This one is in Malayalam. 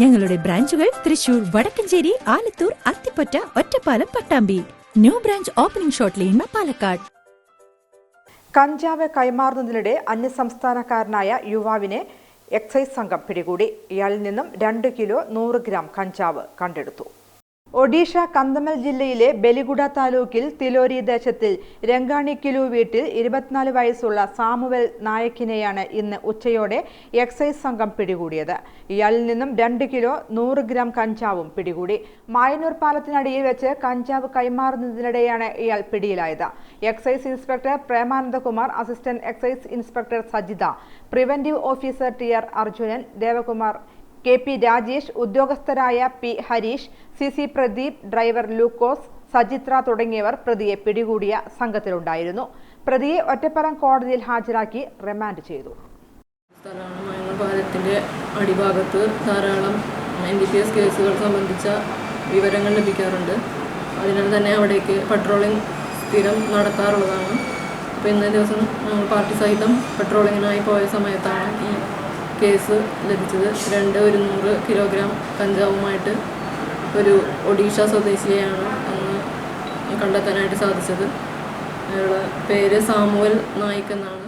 ഞങ്ങളുടെ ബ്രാഞ്ചുകൾ Thrissur Vadakkanchery Alathur Athipatta Ottapalam Pattambi. New branch opening shot ലീൻമ പാലക്കാട്. കഞ്ചാവ് കൈമാറുന്നതിനിടെ അന്യസംസ്ഥാനക്കാരനായ യുവാവിനെ എക്സൈസ് സംഘം പിടികൂടി. ഇയാളിൽ നിന്നും രണ്ട് കിലോ നൂറ് ഗ്രാം കഞ്ചാവ് കണ്ടെടുത്തു. ഒഡീഷ കന്തമൽ ജില്ലയിലെ ബലിഗുഡ താലൂക്കിൽ തിലോരി ദേശത്തിൽ രംഗാണിക്കിലു വീട്ടിൽ ഇരുപത്തിനാല് വയസ്സുള്ള സാമുവൽ നായക്കിനെയാണ് ഇന്ന് ഉച്ചയോടെ എക്സൈസ് സംഘം പിടികൂടിയത്. ഇയാളിൽ നിന്നും രണ്ട് കിലോ നൂറ് ഗ്രാം കഞ്ചാവും പിടികൂടി. മായനൂർ പാലത്തിനടിയിൽ വെച്ച് കഞ്ചാവ് കൈമാറുന്നതിനിടെയാണ് ഇയാൾ പിടിയിലായത്. Excise inspector Premanandakumar assistant excise inspector Sajitha preventive officer T R Arjunan Devakumar K P Rajesh ഉദ്യോഗസ്ഥരായ P Harish C C Pradeep driver Lukose Sajithra തുടങ്ങിയവർ പ്രതിയെ പിടികൂടിയ സംഘത്തിലുണ്ടായിരുന്നു. പ്രതിയെ ഒറ്റപ്പറം കോടതിയിൽ ഹാജരാക്കി റിമാൻഡ് ചെയ്തു. അടിഭാഗത്ത് ധാരാളം കേസുകൾ സംബന്ധിച്ച വിവരങ്ങൾ ലഭിക്കാറുണ്ട്. അതിനാൽ തന്നെ അവിടേക്ക് പട്രോളിംഗ് സ്ഥിരം നടത്താറുള്ളതാണ് അപ്പോൾ ഇന്നേ ദിവസം പാർട്ടി സഹിതം പട്രോളിങ്ങിനായി പോയ സമയത്താണ് ഈ കേസ് ലഭിച്ചത്. രണ്ട് ഒരു നൂറ് കിലോഗ്രാം കഞ്ചാവുമായിട്ട് ഒരു ഒഡീഷ സ്വദേശിയെയാണ് അന്ന് കണ്ടെത്താനായിട്ട് സാധിച്ചത്. അയാളുടെ പേര് സാമുവൽ നായിക് എന്നാണ്.